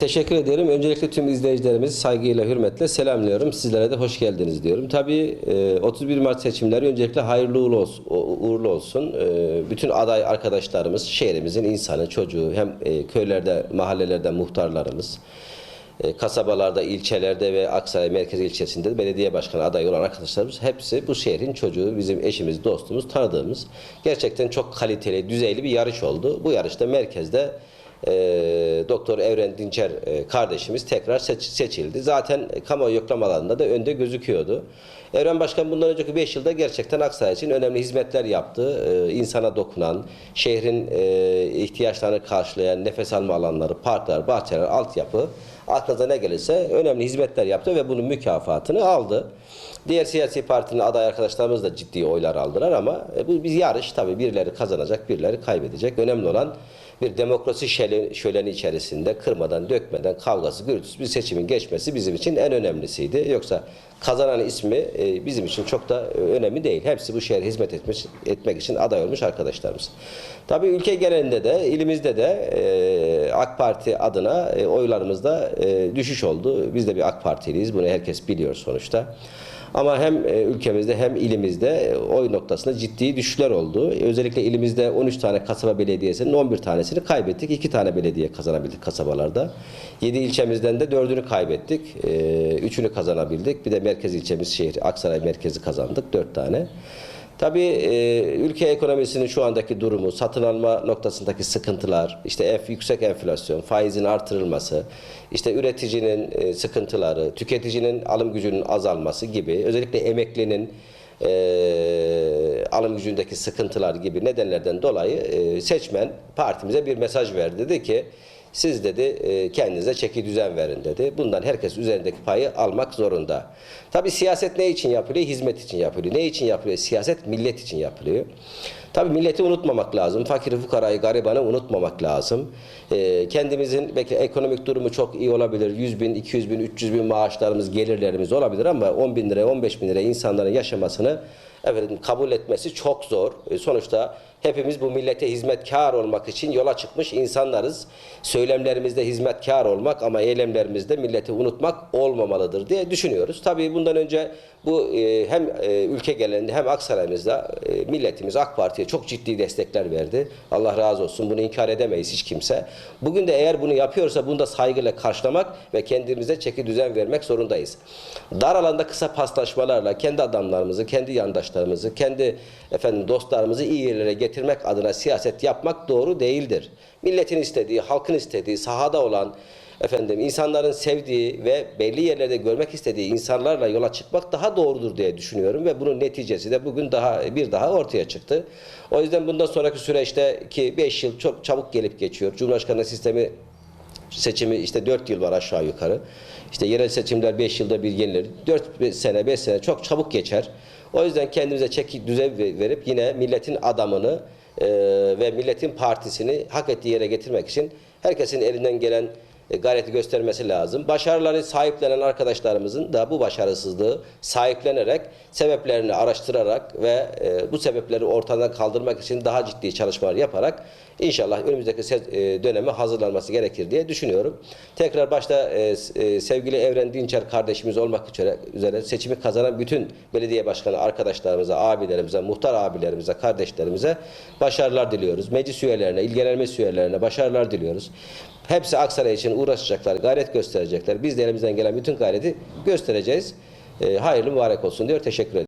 Teşekkür ederim. Öncelikle tüm izleyicilerimizi saygıyla, hürmetle selamlıyorum. Sizlere de hoş geldiniz diyorum. Tabii e, 31 Mart seçimleri öncelikle hayırlı uğurlu olsun. E, Bütün aday arkadaşlarımız, şehrimizin insanı, çocuğu, hem e, köylerde, mahallelerde muhtarlarımız, e, kasabalarda, ilçelerde ve Aksaray Merkez ilçesinde de belediye başkanı adayı olan arkadaşlarımız hepsi bu şehrin çocuğu, bizim eşimiz, dostumuz, tanıdığımız gerçekten çok kaliteli, düzeyli bir yarış oldu. Bu yarışta merkezde e, Doktor Evren Dinçer e, kardeşimiz tekrar seç- seçildi. Zaten kamuoyu yoklamalarında da önde gözüküyordu. Evren Başkan bundan önceki 5 yılda gerçekten Aksaray için önemli hizmetler yaptı. E, insana dokunan, şehrin e, ihtiyaçlarını karşılayan nefes alma alanları, parklar, bahçeler, altyapı aklınıza ne gelirse önemli hizmetler yaptı ve bunun mükafatını aldı. Diğer siyasi partinin aday arkadaşlarımız da ciddi oylar aldılar ama e, bu bir yarış tabii birileri kazanacak, birileri kaybedecek. Önemli olan bir demokrasi şöleni, içerisinde kırmadan, dökmeden, kavgası, gürültüsü bir seçimin geçmesi bizim için en önemlisiydi. Yoksa kazanan ismi e, bizim için çok da e, önemli değil. Hepsi bu şehre hizmet etmiş, etmek için aday olmuş arkadaşlarımız. Tabii ülke genelinde de, ilimizde de e, AK Parti adına oylarımızda düşüş oldu. Biz de bir AK Partiliyiz. Bunu herkes biliyor sonuçta. Ama hem e, ülkemizde hem ilimizde e, oy noktasında ciddi düşüşler oldu. Özellikle ilimizde 13 tane kasaba belediyesinin 11 tanesini kaybettik. 2 tane belediye kazanabildik kasabalarda. 7 ilçemizden de 4'ünü kaybettik. 3'ünü kazanabildik. Bir de merkez ilçemiz şehir Aksaray merkezi kazandık 4 tane. Tabii e, ülke ekonomisinin şu andaki durumu, satın alma noktasındaki sıkıntılar, işte enf, yüksek enflasyon, faizin artırılması, işte üreticinin e, sıkıntıları, tüketicinin alım gücünün azalması gibi, özellikle emeklinin e, alım gücündeki sıkıntılar gibi nedenlerden dolayı e, seçmen partimize bir mesaj verdi. Dedi ki siz dedi e, kendinize çeki düzen verin dedi. Bundan herkes üzerindeki payı almak zorunda. Tabi siyaset ne için yapılıyor? Hizmet için yapılıyor. Ne için yapılıyor? Siyaset millet için yapılıyor. Tabi milleti unutmamak lazım. Fakiri, fukarayı, garibanı unutmamak lazım. E, kendimizin belki ekonomik durumu çok iyi olabilir. 100 bin, 200 bin, 300 bin maaşlarımız, gelirlerimiz olabilir ama 10 bin liraya, 15 bin liraya insanların yaşamasını efendim, kabul etmesi çok zor. E, sonuçta hepimiz bu millete hizmetkar olmak için yola çıkmış insanlarız. Söylemlerimizde hizmetkar olmak ama eylemlerimizde milleti unutmak olmamalıdır diye düşünüyoruz. Tabii bundan önce bu e, hem e, ülke genelinde hem Aksaray'ımızda milletimiz AK Parti'ye çok ciddi destekler verdi. Allah razı olsun. Bunu inkar edemeyiz hiç kimse. Bugün de eğer bunu yapıyorsa bunu da saygıyla karşılamak ve kendimize çeki düzen vermek zorundayız. Dar alanda kısa paslaşmalarla kendi adamlarımızı, kendi yandaşlarımızı, kendi efendim dostlarımızı iyi yerlere getirmek adına siyaset yapmak doğru değildir. Milletin istediği, halkın istediği, sahada olan efendim insanların sevdiği ve belli yerlerde görmek istediği insanlarla yola çıkmak daha doğrudur diye düşünüyorum ve bunun neticesi de bugün daha bir daha ortaya çıktı. O yüzden bundan sonraki süreçte ki 5 yıl çok çabuk gelip geçiyor. Cumhurbaşkanlığı sistemi seçimi işte 4 yıl var aşağı yukarı. İşte yerel seçimler 5 yılda bir yenilir. 4 sene 5 sene çok çabuk geçer. O yüzden kendimize çeki düzen ve- verip yine milletin adamını e, ve milletin partisini hak ettiği yere getirmek için herkesin elinden gelen gayreti göstermesi lazım. Başarıları sahiplenen arkadaşlarımızın da bu başarısızlığı sahiplenerek sebeplerini araştırarak ve e, bu sebepleri ortadan kaldırmak için daha ciddi çalışmalar yaparak inşallah önümüzdeki e, döneme hazırlanması gerekir diye düşünüyorum. Tekrar başta e, e, sevgili Evren Dinçer kardeşimiz olmak üzere seçimi kazanan bütün belediye başkanı arkadaşlarımıza, abilerimize, muhtar abilerimize, kardeşlerimize başarılar diliyoruz. Meclis üyelerine, ilgilenme üyelerine başarılar diliyoruz. Hepsi Aksaray için uğraşacaklar, gayret gösterecekler. Biz de elimizden gelen bütün gayreti göstereceğiz. E, hayırlı mübarek olsun diyor. Teşekkür ederim.